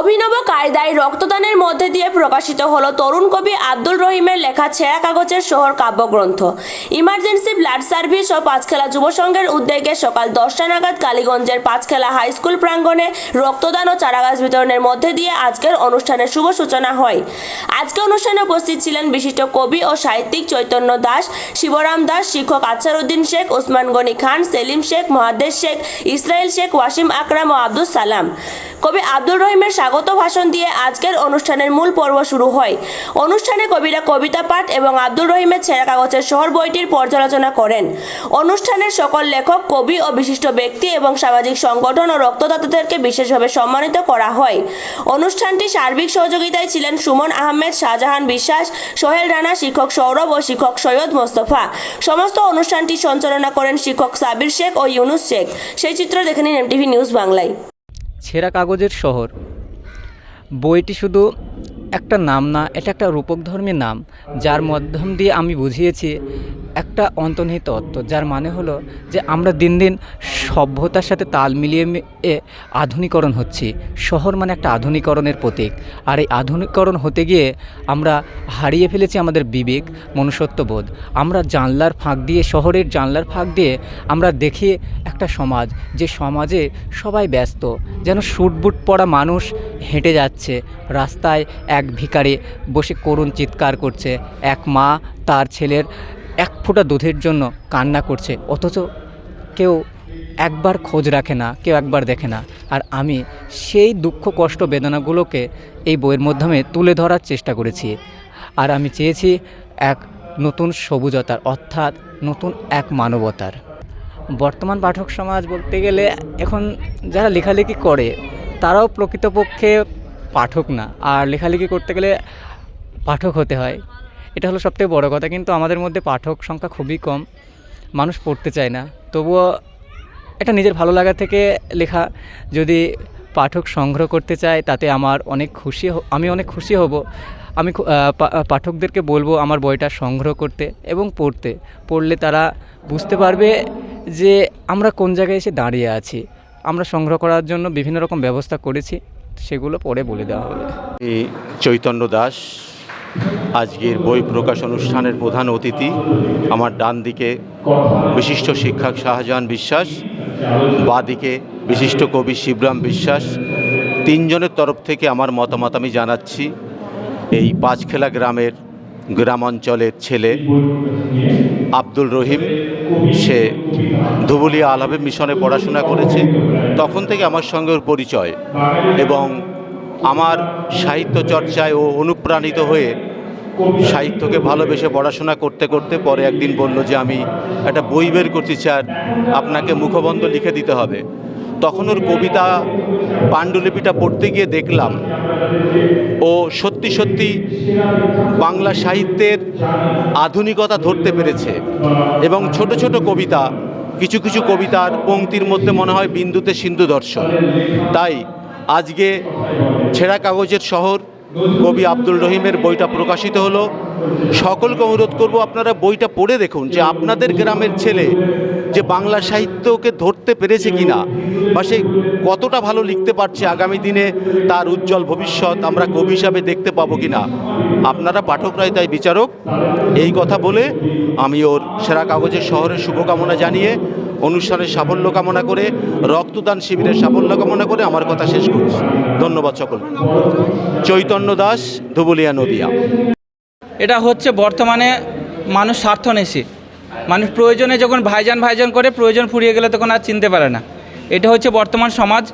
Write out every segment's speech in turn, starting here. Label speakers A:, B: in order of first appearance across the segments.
A: অভিনব কায়দায় রক্তদানের মধ্যে দিয়ে প্রকাশিত হলো তরুণ কবি আব্দুল রহিমের লেখা ছেঁড়া কাগজের শহর কাব্যগ্রন্থ। ইমার্জেন্সি ব্লাড সার্ভিস ও পাঁচখেলা যুব সংঘের উদ্যোগে সকাল দশটা নাগাদ কালীগঞ্জের পাঁচখেলা হাই স্কুল প্রাঙ্গণে রক্তদান ও চারাগাছ বিতরণের মধ্যে দিয়ে আজকের অনুষ্ঠানের শুভ সূচনা হয়। আজকে অনুষ্ঠানে উপস্থিত ছিলেন বিশিষ্ট কবি ও সাহিত্যিক চৈতন্য দাস, শিবরাম দাস, শিক্ষক আচ্ছারউদ্দিন শেখ, ওসমান গনি খান, সেলিম শেখ মহাদ্দেশ শেখ ইসরায়েল শেখ, ওয়াসিম আকরাম ও আব্দুল সালাম। কবি আব্দুল রহিমের স্বাগত ভাষণ দিয়ে আজকের অনুষ্ঠানের মূল পর্ব শুরু হয়। অনুষ্ঠানে কবিরা কবিতা পাঠ এবং আব্দুর রহিমের ছেঁড়া কাগজের শহর বইটির পর্যালোচনা করেন। অনুষ্ঠানের সকল লেখক, কবি ও বিশিষ্ট ব্যক্তি এবং সামাজিক সংগঠন ও রক্তদাতাদেরকে বিশেষভাবে সম্মানিত করা হয়। অনুষ্ঠানটি সার্বিক সহযোগিতায় ছিলেন সুমন আহমেদ, শাহজাহান বিশ্বাস, সোহেল রানা, শিক্ষক সৌরভ ও শিক্ষক সৈয়দ মোস্তফা। সমস্ত অনুষ্ঠানটি সঞ্চালনা করেন শিক্ষক সাবির শেখ ও ইউনুস শেখ। সেই চিত্র দেখে নিন এমটিভি নিউজ বাংলায়।
B: ছেঁড়া কাগজের শহর। বইটি শুধু একটা নাম না, এটা একটা রূপকধর্মী নাম, যার মাধ্যম দিয়ে আমি বুঝিয়েছি একটা অন্তর্নিহিত তত্ত্ব যার মানে হলো যে আমরা দিন দিন সভ্যতার সাথে তাল মিলিয়ে আধুনিকরণ হচ্ছি। শহর মানে একটা আধুনিকরণের প্রতীক, আর এই আধুনিকরণ হতে গিয়ে আমরা হারিয়ে ফেলেছি আমাদের বিবেক, মনুষ্যত্ববোধ। আমরা জানলার ফাঁক দিয়ে, শহরের জানলার ফাঁক দিয়ে আমরা দেখি একটা সমাজ, যে সমাজে সবাই ব্যস্ত, যেন শুটবুট পরা মানুষ হেঁটে যাচ্ছে, রাস্তায় ভিখারি বসে করুণ চিৎকার করছে। এক মা তার ছেলের এক ফোঁটা দুধের জন্য কান্না করছে। অথচ কেউ একবার খোঁজ রাখে না, কেউ একবার দেখে না। আর আমি সেই দুঃখ, কষ্ট, বেদনাগুলোকে এই বইয়ের মাধ্যমে তুলে ধরার চেষ্টা করেছি। আর আমি চেয়েছি এক নতুন সবুজতার, অর্থাৎ নতুন এক মানবতার। বর্তমান পাঠক সমাজ বলতে গেলে এখন যারা লেখালেখি করে, তারাও প্রকৃতপক্ষে পাঠক না। আর লেখালেখি করতে গেলে পাঠক হতে হয়। এটা হলো সবথেকে বড় কথা। কিন্তু আমাদের মধ্যে পাঠক সংখ্যা খুবই কম। মানুষ পড়তে চায় না। তবুও এটা নিজের ভালো লাগা থেকে লেখা। যদি পাঠক সংগ্রহ করতে চায়, তাতে আমার অনেক খুশি আমি অনেক খুশি হব। আমি পাঠকদেরকে বলব আমার বইটা সংগ্রহ করতে এবং পড়তে। পড়লে তারা বুঝতে পারবে যে আমরা কোন জায়গায় এসে দাঁড়িয়ে আছি। আমরা সংগ্রহ করার জন্য বিভিন্ন রকম ব্যবস্থা করেছি। সেগুলো পরে বলে দেওয়া হবে।
C: এই চৈতন্য দাস, আজকের বই প্রকাশ অনুষ্ঠানের প্রধান অতিথি, আমার ডান দিকে বিশিষ্ট শিক্ষক শাহজাহান বিশ্বাস বাদিকে বিশিষ্ট কবি শিবরাম বিশ্বাস, তিনজনের তরফ থেকে আমার মতামত আমি জানাচ্ছি। এই পাঁচখেলা গ্রামের গ্রামাঞ্চলের ছেলে আব্দুল রহিম, সে ধুবুলিয়া আলাবে মিশনে পড়াশোনা করেছে। তখন থেকে আমার সঙ্গে ওর পরিচয় এবং আমার সাহিত্য চর্চায় ও অনুপ্রাণিত হয়ে সাহিত্যকে ভালোবেসে পড়াশোনা করতে করতে পরে একদিন বলল যে, আমি একটা বই বের করছি স্যার, আপনাকে মুখবন্ধ লিখে দিতে হবে। তখন ওর কবিতা পাণ্ডুলিপিটা পড়তে গিয়ে দেখলাম ও সত্যি সত্যি বাংলা সাহিত্যের আধুনিকতা ধরতে পেরেছে এবং ছোট ছোট কবিতা, কিছু কিছু কবিতার পংক্তির মধ্যে মনে হয় বিন্দুতে সিন্ধু দর্শন। তাই আজকে ছেঁড়া কাগজের শহর কবি আব্দুল রহিমের বইটা প্রকাশিত হলো। সকলকে অনুরোধ করব আপনারা বইটা পড়ে দেখুন যে আপনাদের গ্রামের ছেলে যে বাংলা সাহিত্যকে ধরতে পেরেছে কিনা বা সে কতটা ভালো লিখতে পারছে আগামী দিনে তার উজ্জ্বল ভবিষ্যৎ আমরা কবি হিসাবে দেখতে পাবো কিনা? আপনারা পাঠকরাই তাই বিচারক, এই কথা বলে আমি ওর সেরা কাগজের শহরের শুভকামনা জানিয়ে অনুষ্ঠানের সাফল্য কামনা করে, রক্তদান শিবিরের সাফল্য কামনা করে আমার কথা শেষ করছি। ধন্যবাদ সকল চৈতন্য দাস, ধুবুলিয়া নদিয়া।
D: এটা হচ্ছে বর্তমানে মানুষ স্বার্থনেশী মানুষ প্রয়োজনে যখন ভাইজান ভাইজান করে প্রয়োজন ফুরিয়ে গেলে তখন আর চিনতে পারে না। এটা হচ্ছে বর্তমান সমাজ।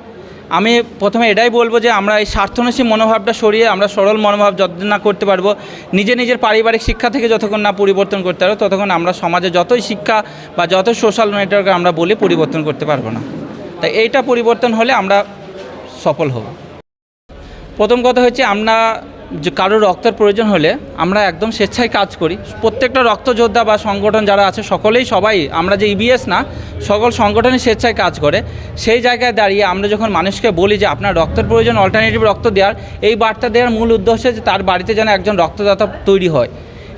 D: আমি প্রথমে এটাই বলব যে আমরা এই স্বার্থনেশী মনোভাবটা সরিয়ে আমরা সরল মনোভাব যতদিন না করতে পারব, নিজে নিজের পারিবারিক শিক্ষা থেকে যতক্ষণ না পরিবর্তন করতে পারব, ততক্ষণ আমরা সমাজে যতই শিক্ষা বা যত সোশ্যাল নেটওয়ার্কে আমরা বলি পরিবর্তন করতে পারব না। তাই এইটা পরিবর্তন হলে আমরা সফল হব। প্রথম কথা হচ্ছে আমরা যে কারোর রক্তের প্রয়োজন হলে আমরা একদম স্বেচ্ছায় কাজ করি। প্রত্যেকটা রক্তযোদ্ধা বা সংগঠন যারা আছে, সকলেই সবাই, আমরা যে ইবিএস না, সকল সংগঠনই স্বেচ্ছায় কাজ করে। সেই জায়গায় দাঁড়িয়ে আমরা যখন মানুষকে বলি যে আপনার রক্তের প্রয়োজন অল্টারনেটিভ রক্ত দেওয়ার, এই বার্তা দেওয়ার মূল উদ্দেশ্য যে তার বাড়িতে যেন একজন রক্তদাতা তৈরি হয়।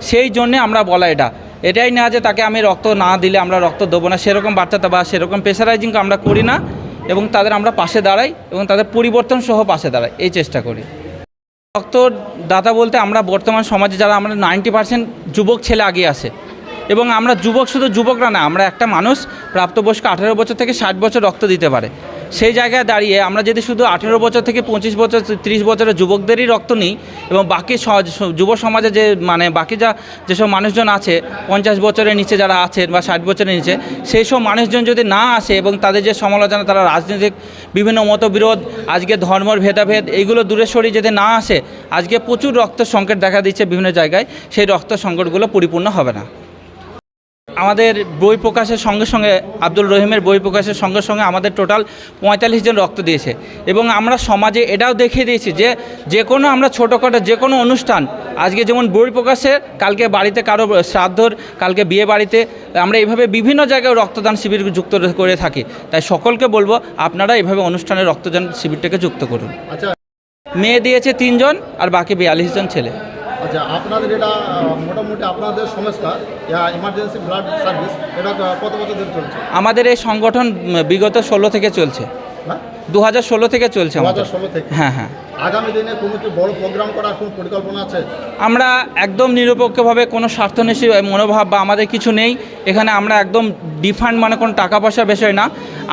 D: সেই জন্যে আমরা বলা এটা। এটাই না যে তাকে আমি রক্ত না দিলে আমরা রক্ত দেবো না, সেরকম বার্তা বা সেরকম প্রেশারাইজিং আমরা করি না এবং তাদের আমরা পাশে দাঁড়াই এবং তাদের পরিবর্তন সহ পাশে দাঁড়াই। এই চেষ্টা করি। রক্তদাতা বলতে আমরা বর্তমান সমাজে যারা আমরা নাইনটি পার্সেন্ট যুবক ছেলে আগে আসে এবং আমরা যুবক শুধু যুবকরা না, আমরা একটা মানুষ প্রাপ্তবয়স্ক আঠেরো বছর থেকে ষাট বছর রক্ত দিতে পারে। সেই জায়গায় দাঁড়িয়ে আমরা যদি শুধু আঠেরো বছর থেকে পঁচিশ বছর, তিরিশ বছরের যুবকদেরই রক্ত নিই এবং বাকি যুব সমাজে যে মানে বাকি যা যেসব মানুষজন আছে, পঞ্চাশ বছরের নিচে যারা আছেন বা ষাট বছরের নিচে সেই সব মানুষজন যদি না আসে এবং তাদের যে সমালোচনা, তারা রাজনৈতিক বিভিন্ন মতবিরোধ, আজকে ধর্মর ভেদাভেদ, এইগুলো দূরে সরিয়ে যদি না আসে, আজকে প্রচুর রক্ত সংকট দেখা দিচ্ছে বিভিন্ন জায়গায়, সেই রক্ত সংকটগুলো পরিপূর্ণ হবে না। আমাদের বই প্রকাশের সঙ্গে সঙ্গে আব্দুল রহিমের বই প্রকাশের সঙ্গে সঙ্গে আমাদের টোটাল পঁয়তাল্লিশ জন রক্ত দিয়েছে। এবং আমরা সমাজে এটাও দেখিয়ে দিয়েছি যে যে কোনো আমরা ছোটোখাটো যে কোনো অনুষ্ঠান আজকে যেমন বই প্রকাশে কালকে বাড়িতে কারও শ্রাদ্ধর কালকে বিয়ে বাড়িতে আমরা এইভাবে বিভিন্ন জায়গায় রক্তদান শিবির যুক্ত করে থাকি। তাই সকলকে বলব আপনারা এভাবে অনুষ্ঠানে রক্তদান শিবিরটাকে যুক্ত করুন।
E: আচ্ছা।
D: মেয়ে দিয়েছে তিনজন আর বাকি বিয়াল্লিশ জন ছেলে।
E: আচ্ছা আপনাদের এটা মোটামুটি আপনাদের সংস্থা ইমার্জেন্সি ব্লাড সার্ভিস এটা কত বছর ধরে চলছে?
D: আমাদের এই সংগঠন বিগত ষোলো থেকে চলছে। দু হাজার ষোলো থেকে চলছে আমাদের।
E: ষোলো থেকে?
D: হ্যাঁ হ্যাঁ।
E: আগামী দিনে কোনো কি বড় প্রোগ্রাম করার কোনো পরিকল্পনা আছে?
D: আমরা একদম নিরপেক্ষভাবে কোনো স্বার্থন্বেষী মনোভাব বা আমাদের কিছু নেই। এখানে আমরা একদম ডিফান্ড মানে কোনো টাকা পয়সা বিষয় না।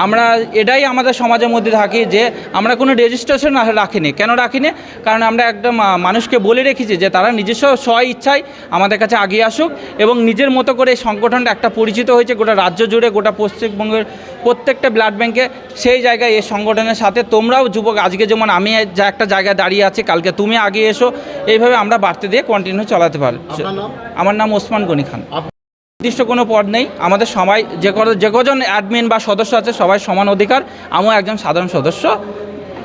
D: আমরা এটাই আমাদের সমাজের মধ্যে থাকি যে আমরা কোনো রেজিস্ট্রেশন রাখিনি। কেন রাখিনি? কারণ আমরা একদম মানুষকে বলে রেখেছি যে তারা নিজস্ব স্ব ইচ্ছায় আমাদের কাছে আগিয়ে আসুক এবং নিজের মতো করে এই সংগঠনটা একটা পরিচিত হয়েছে গোটা রাজ্য জুড়ে গোটা পশ্চিমবঙ্গের প্রত্যেকটা ব্লাড ব্যাংকে সেই জায়গায় এই সংগঠনের সাথে তোমরাও যুবক আজকে যেমন আমি যা একটা জায়গায় দাঁড়িয়ে আছি কালকে তুমি আগে এসো। এইভাবে আমরা বাড়তে দিয়ে কন্টিনিউ চালাতে পারি আমার নাম ওসমান গনি খান। নির্দিষ্ট কোনো পদ নেই। আমাদের সবাই যে ক- যে কজন অ্যাডমিন বা সদস্য আছে সবাই সমান অধিকার। আমিও একজন সাধারণ সদস্য।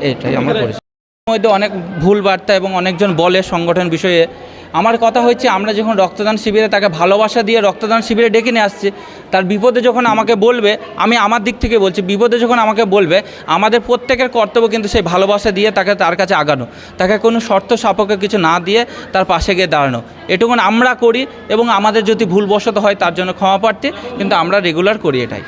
D: এটাই আমার পরিচয়। মধ্যে অনেক ভুল বার্তা এবং অনেকজন বলে সংগঠন বিষয়ে আমার কথা হচ্ছে আমরা যখন রক্তদান শিবিরে তাকে ভালোবাসা দিয়ে রক্তদান শিবিরে ডেকে নিয়ে আসছি, তার বিপদে যখন আমাকে বলবে, আমি আমার দিক থেকে বলছি, বিপদে যখন আমাকে বলবে, আমাদের প্রত্যেকের কর্তব্য কিন্তু সেই ভালোবাসা দিয়ে তাকে তার কাছে আগানো, তাকে কোনো শর্ত সাপেক্ষে কিছু না দিয়ে তার পাশে গিয়ে দাঁড়ানো। এটুকুন আমরা করি এবং আমাদের যদি ভুলবশত হয় তার জন্য ক্ষমা প্রার্থী, কিন্তু আমরা রেগুলার করি এটাই।